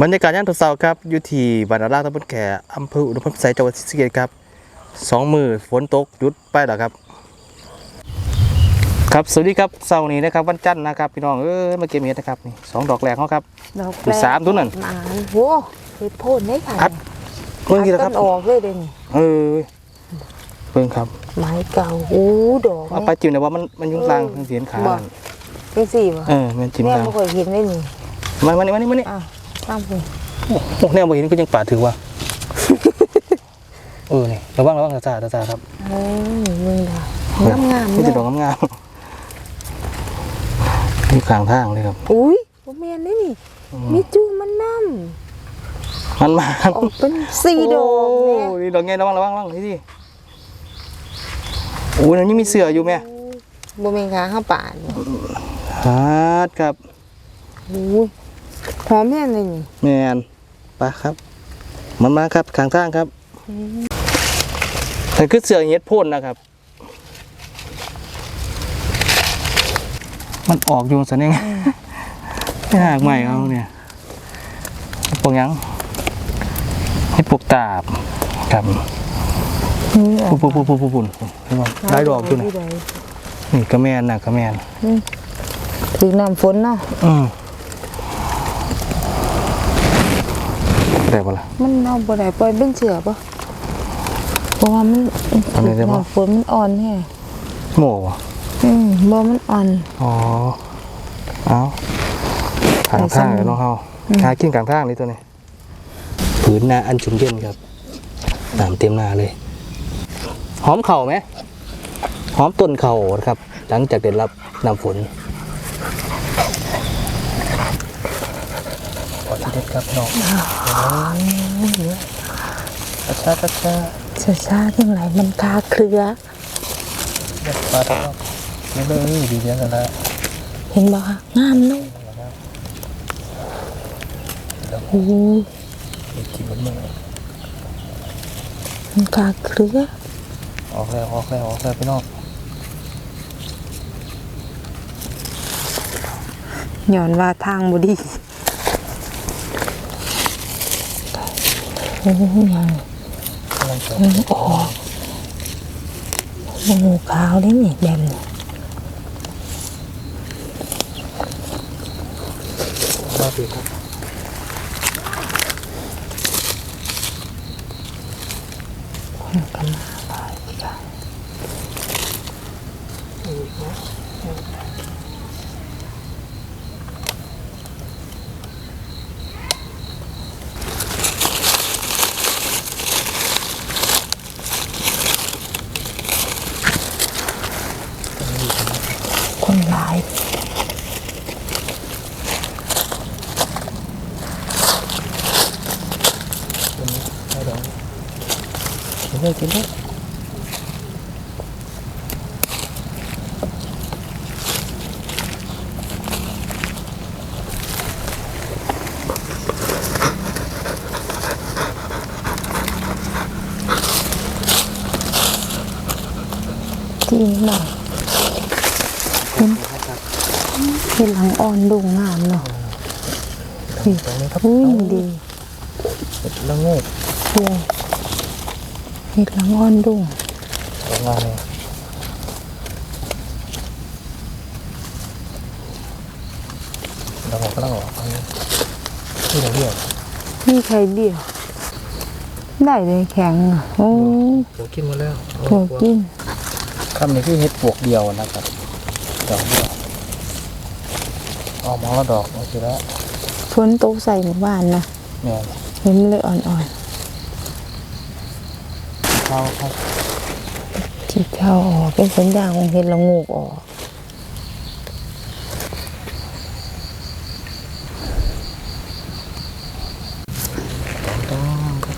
บรรยากาศย่านทุกเสาร์ครับอยู่ที่บ้านนาราตำบลแขอำเภออุดมพรไสจังหวัดศรีสะเกษครับสองมือฝนตกหยุดไปแล้วครับ ครับสวัสดีครับเสาร์นี้นะครับวันจันทร์นะครับพี่น้องเอ้ยมาเก็บเห็ดนะครับนี่สองดอกแรกเขาครับ ดอกอยู่สามตัวนั่น หมาโว้เฮ็ดโพ่นได้ค่ะอัด เพิ่งกี่แล้วคต้รับนออกเลยเด่นเออเพิ่งครับไม้เก่าโอ้ดอกเอาไปจิ้มนะว่ามันมันยุ่งกลางมันเสียนขาบ่เป็นสี่บ่เออมันจิ้มแม่กลางไม่เคยเห็นได้นี่มามานี่มานี่มานี่อ้าว ตั้งไปโอ้โหแนวบ่เห็นก็ยังป่าดถือว่า เออนี่ระวังระวังตาตาตาครับเฮ้ยมึงดางามงามนี่เลจะยดอกงามๆนี่กลางทางเลยครับ อุ้ยบ่แม่นได้นี่ มีจูมันน้มันมาำออกเป็นสี่ดอกแม่โอ้นี่ดอกไงระวังระวังระวังนี่ดิโอ้ยนี่มีเสืออยู่แม่บ่แม่นขาข้าวป่านบ่ฮาดครับอุ้ย หอมแม่นเลยนี่แมนไปครับ มันมาครับข้างทางครับแต่คือเสือเฮ็ดพ่นนะครับ มันออกอยู่สันเองไม่หากใหม่เขาเนี่ยพวกหยังเฮ็ดปลูกตาบครับนี่ออกปุ่นปุ่นปุ่นปุ่นปุ่นเห็นบ่ได้ดอกอยู่นะที่ในี่กระแมนนะกระแมนถึงน้ำฝนเนาะอืม ได้ปะล่ะมันเอาบ่ได้ปล่อยเป็นเสือปะเพราะว่ามันอันนี้ได้ปะน้ำฝนมันอ่อนแฮะโม่วะอืมบ่มันอ่อน อ๋อเอาขางทางเลยน้องเฮาหากินกลางทางนี่ตัวนี้ผืนนาอันชุ่มเย็นครับน้ำเต็มหน้าเลย หอมเข่าไหมหอมต้นเข่าครับ หลังจากได้รับน้ำฝนขอที่ เด็ดครับน้องกระชากระชาช้าช้าๆจังไหลมันคาเครือเด็ดปลาทอดไม่เลยดีเยอะกันล้วเห็นบ่คะงามเนาะโอ้ยกินบนมือมันคาเครือออกแล้วออกแล้วออกแล้วพี่น้องย้อนว่าทางบ่ดี โอ้ยยังกำลังจะมันออกมันงูขาวนี่นี่แบบนี้มาปีครับมันก็มาหลายค่ะคนหลาย ให้ดอก กินได้กินได้จริงหน่อยเห็นเห็นหลังอ่อนดุงงามเนาะตรงนี้ครับอุ้ยดีแล้วงูเดีย เห็ดหลังอ่อนดุงตรงงานเลยเราบอกก็ต้องออกอันนี้ที่เราเรียกนี่ใครเดียว ได้เลยแข็งอะโอ้หัวกินหมดแล้วหัวกินคำนี้คือเห็ดปวกเดียวนะครับดอกเดียวออกมาแล้วดอกโอเคแล้วฝนตกใส่หมู่บ้านนะแม่เห็นมันเลยอ่อน เข้าครับๆที่เข้าออกเป็นสัญญาณของเห็ดละงูกออกต้องครับ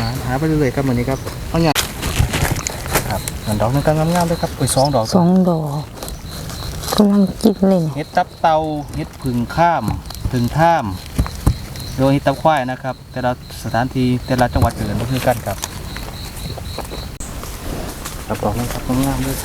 หาหาไปเรื่อยๆครับวันนี้ครับเอาเนี่ยครับอันดอกนึงก็งามๆเลยครับไปสองดอกสองดอกกำลังกินเลยเนี่ยเห็ดตับเตาเห็ดผึ่งข้ามผึ่งท่าม โดยตับควายนะครับ แต่ละสถานที่แต่ละจังหวัดเกิดก็คือกันครับรับรอกนึงครับงามๆเลย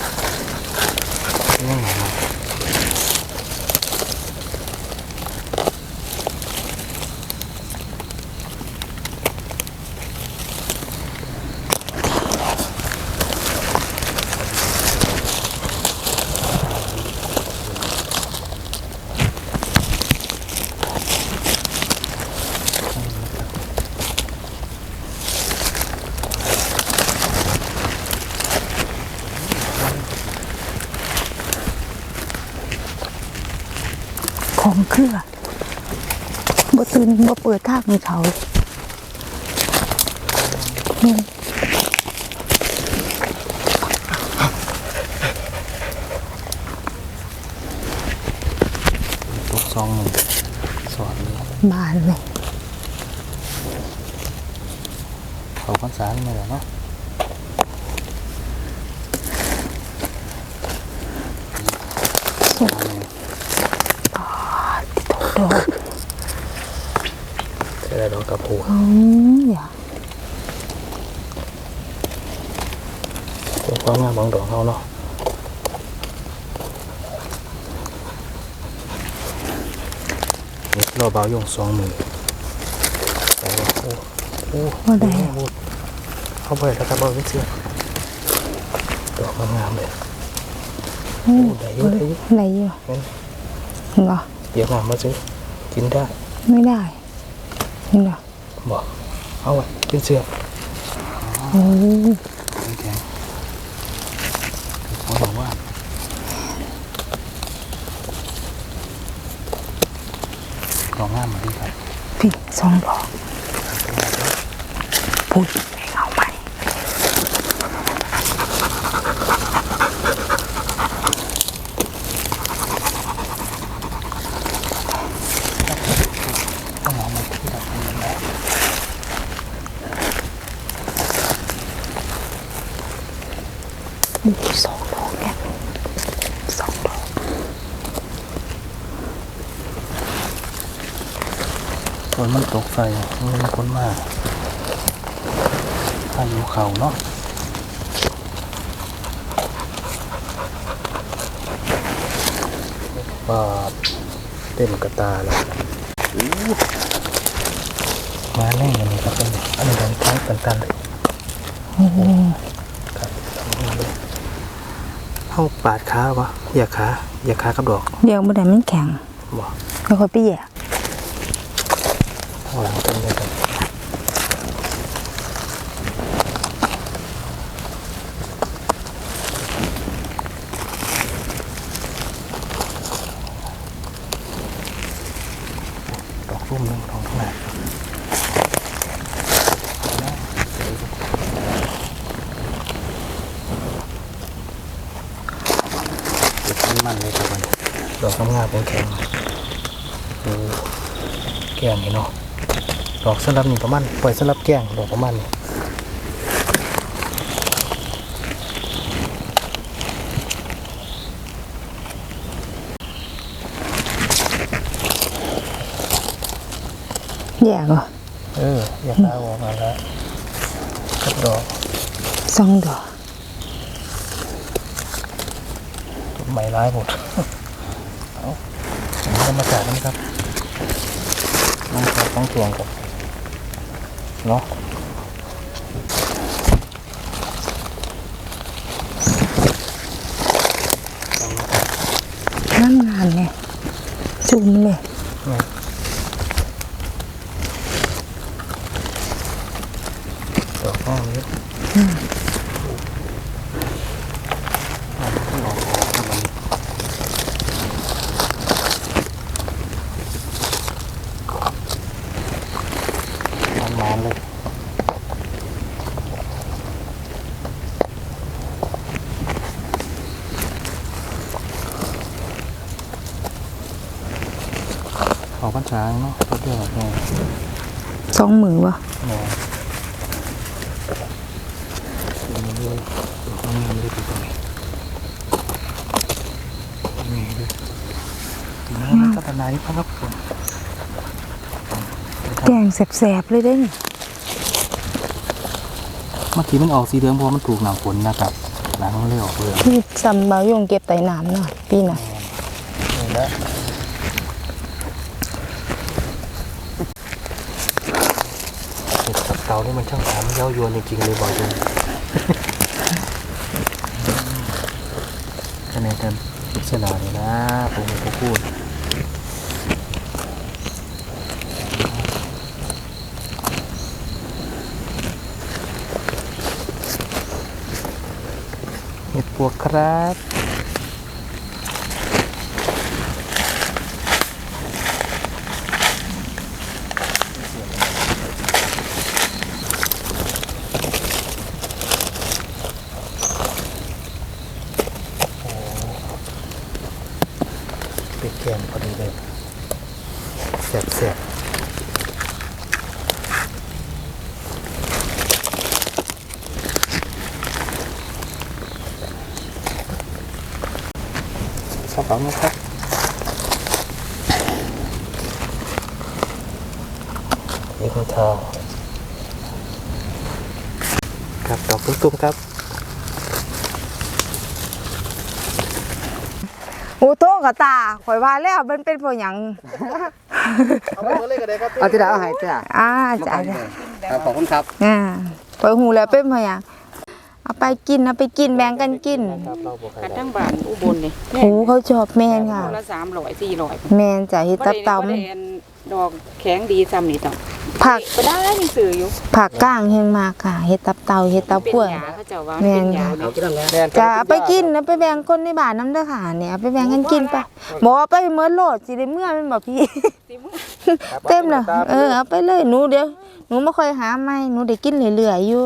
บ่ตื่นบ่เปิดทางให้เขานี่ตกซองหนึ่งสอนเลยบานเลยเขาพรรษาไม่เหรอเนาะสุดดอกใช่แล้วดอก กระพูอืมอย่าเป็นความงามของดอกเขาเนาะนี่เราเบาโยงสองมือแต่ว่าโอ้โอ้บ่ได้โอ้เข้าไปแล้วครับเบาเชื่อดอกงามๆเลยอืมได้อยู่ได้อยู่ไหนอยู่งั้นเหรอเดี๋ยวมามาซื้อกินได้ ไม่ได้ เหรอบอกเอาไว้เป็นเสื้อโอ้ แข็งเขาบอกว่าดอกงามมาดีครับ พี่สองดอกพูดให้เอาไหม ต้องเอามาที่ดับเป็นยังไง มีสองดอกแค่สองดอก ฝนมันตกใส่มันมีคนมา พายุเข่าเนาะปาดเต็มกระตาเลยอู้มาแน่อย่างนี้ครับเป็นอันนี้ดันท้ายตันๆเลยโอ้โหครับเข้าปาดขาวะอย่าขาอย่าขากับดอก เดี๋ยวบ่ได้มันแข็งบอกแล้วค่อยไปแยกข้างหลังเป็นเลยครับดอกร่มหนึ่งดอกข้างหน้ามันมันเลยครับมัน ดอกงามๆแข็งๆดูแกงนี่เนาะดอกสลับนี่ประมาณปล่อยสลับแกงดอกประมาณนี้แยกเหรอเอออยากเอาออกมาแล้วกับดอกสองดอกต้นไม้ร้ายหมดเอา ผมจะมาจัดนะครับต้องจัดต้องทวงกับเนาะนั่งงานเนี่ยจุ่มเลย นี่ดอกห้องนี้เอาดอกออกให้มันมันๆเลย ขอพันช้างเนาะเขาเที่ยวแบบนี้ สองมือวะ เนาะมันเลยมันไม่ได้ติดตรงนี้นี่ด้วยนะพัฒนาที่พักผมแกงแสบๆเลยเด้นี่เมื่อกี้มันออกสีเหลืองเพราะมันถูกหนำฝนนะครับหลังมันเลยออกเหลืองพี่ซัมบาวยงเก็บไต่น้ำหน่อยปีน่ะ นี่แหละเห็ดกับเตานี่มันช่างหอม เย้ายวนจริงๆเลยบอกเลยคะแนนกันพิจารณาเลยนะผมผมพูดเห็ดปวกครับ แซ่บแซ่บ กระเป๋านะครับนี่คุณทองครับดอกตุ้มๆครับโอ้โตกับตาข่อยว่าแล้วมันเป็นเพราะหยังเอาไปเลยก็ได้ครับเอาที่ไหนเอาใหายจ้ะอ่าจ้ะครับขอบคุณครับอ่าข่อยหูแล้วเป็นเพราะหยัง เอาไปกินเอาไปกินแบ่งกันกินครับเราบอกใครกันได้ทั้งบ้านอุบลนี่โอ้เขาชอบแมนค่ะ คนละสามร้อยสี่ร้อยแมนจ้ะเฮ็ดตับเตาบ่ได้อันดอกแข็งดีซ้ำนี่ต้องผักก็ได้นี่ซื้ออยู่ผักก้างแห้งมากค่ะเฮ็ดตับเตาเฮ็ดเตาเป็นป่วยยาเขาเจ้าว่าแม่เป็นนยาค่ะเนี่ยที่นั่นแหละแม่นจะเอาไปกินเอาไปแบ่งคนในบ้านน้ำเด้อค่ะเนี่ยเอาไปแบ่งกันกินไปบอกว่าไปเมื่อโลดสิได้เมื่อแมันบ่พี่สิมึงเต็มเลยเออเอาไปเลยหนูเดี๋ยวหนูไม่ค่อยหาไม่หนูได้กินเรื่อยๆอยู่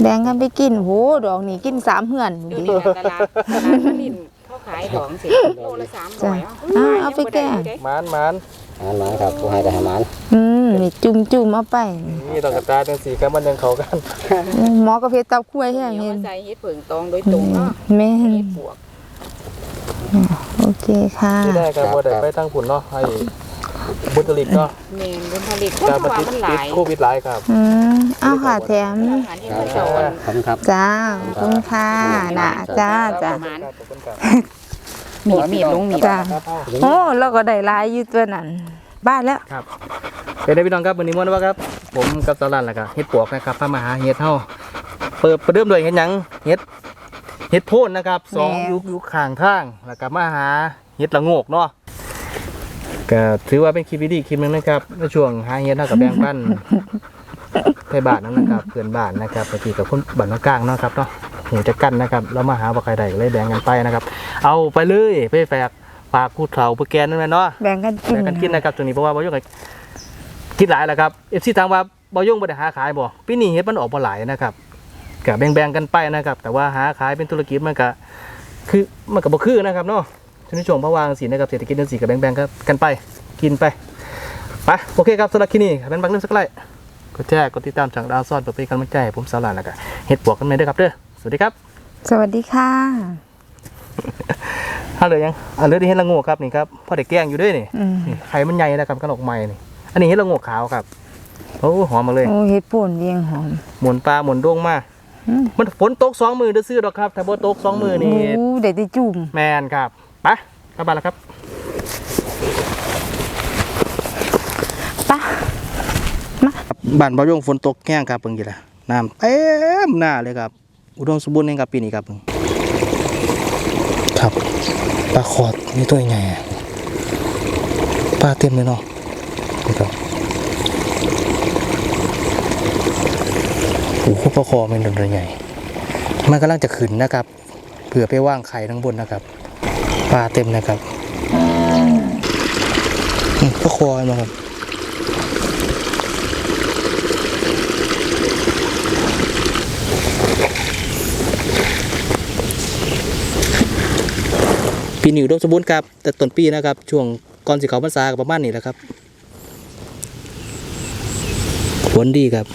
แบ่งกันไปกินโหดอกนี่กินสามเหือนอยู่ดิในตลาดตลาดพนินเขาขายของสิโลละสามร้อยจ้ะเอาเอาไปแก้ หมานหมานหารหมาครับผู้ให้แต่หารหมาอืมนี่จุ่มจุ่มๆเอาไปนี่ดอกกระตาจังสีกันมันยังเขากันหมอกระเพาะตับกล้วยแห้งเดี๋ยวเห็นมาใส่เห็ดเผิงตองโดยตรงเนาะแม่นเห็ดปวกโอเคค่ะ ที่ได้กับโมเดลไปทางผุนเนาะให้ บุตริกเนาะแม่นผลผลิตเพราะการมาว่าติดมันหติดลายโควิดหลายครับ อืมเอาค่ะแถม อาหารที่เขาเจ้าอันขอบคุณครับ จ้าขอบคุณค่ะน่ะจ้าจ้าประมาณขอบคุณครับมีดมีดลงมีด จ้าครับเอาโอ้เราก็ได้หลายอยู่ตัวนั้นบ้านแล้ว ครับเป็นได้พี่น้องครับวันนี้ม้วนว่าครับ ผมกับสารันแหละครับเฮ็ดปวกนะครับพามาหาเฮ็ดเฮาเปิดประเดิมด้วยเฮ็ดหยังเฮ็ดเฮ็ดโพนนะครับสองยุคยุคข้างทางแล้วก็มาหาเฮ็ดละโงกเนาะ ก็ถือว่าเป็นคลิปดีๆคลิปหนึงนะครับในช่วงหาเฮ็ดเท่ากับแบ่งปันไปบ้านนั่นนะครับเพื่อนบ้านนะครับไปที่กับคนบ้านนอกกลางเนาะครับเนาะหูจะกั้นนะครับแล้วมาหาว่าใครใดก็เลยแบ่งกันไปนะครับ เอาไปเลยไปแฝกฝากผู้เฒ่าผู้แก่นั่นแหละเนาะ แบ่งกันกินแบ่งกันกินนะครับตัวนี้เพราะว่าบอยงก็กินหลายแล้วครับเอฟซีทางว่าบอยงบ่ได้หาขายบ่ปีนี้เฮ็ดมันออกบ่หลายนะครับก็แบ่งๆกันไปนะครับ แต่ว่าหาขายเป็นธุรกิจมันก็คือมันก็บ่คือนะครับเนาะ ช่วงนี้ช่วงภาวะสีนะครับเศรษฐกิจจังซี่ก็แบ่งๆกันไปกินไปไปโอเคครับสำหรับคลิปนี้เป็นบางเรื่องสักไลค์กดแชร์กดติดตามช่องดาวซอนเพื่อเป็นกำลังใจให้ผมสาวหลานแล้วก็เฮ็ดบวกกันเลยเด้อครับเด้อสวัสดีครับสวัสดีค่ะฮัลโหลยังอะเหลือที่เฮ็ดละโงกครับนี่ครับพ่อได้แกล้งอยู่ด้วยนี่อืมนี่ไข่มันใหญ่นะครับกระหนกใหม่นี่อันนี้เห็ดละโงกขาวครับโอ้หอมมาเลยโอ้เห็ดป่นเวียงหอม หมุนปลาหมุนดวงมาอืม มันฝนตกสองมือเด้อซื้อดอกครับถ้าบ่ตกสองมือนี่โอ้เด็ดได้จุ่มแมนครับ ไปกลับบ้านแล้วครับปะบ้านบ่อยงฝนตกแห้งครับเพิ่งกี่ละน้ำเต็มหน้าเลยครับ อุดมสมบูรณ์เองครับปีนี้ครับเพิ่งครับปลาขอดนี่ตัวใหญ่อะปลาเต็มเลยเนาะนี่ครับโอ้โหปลาคอมันตัวใหญ่มันกำลังจะขึ้นนะครับเผื่อไปว่างไข่ทั้างบนนะครับ ปลาเต็มนะครับอืมปลาคอเห็นไหมครับปีนิวดมสมบูรณ์ครับ แต่ต้นปีนะครับ ช่วงก่อนสิเขาพรรษาก็ประมาณนี้แหละครับฝนดีครับ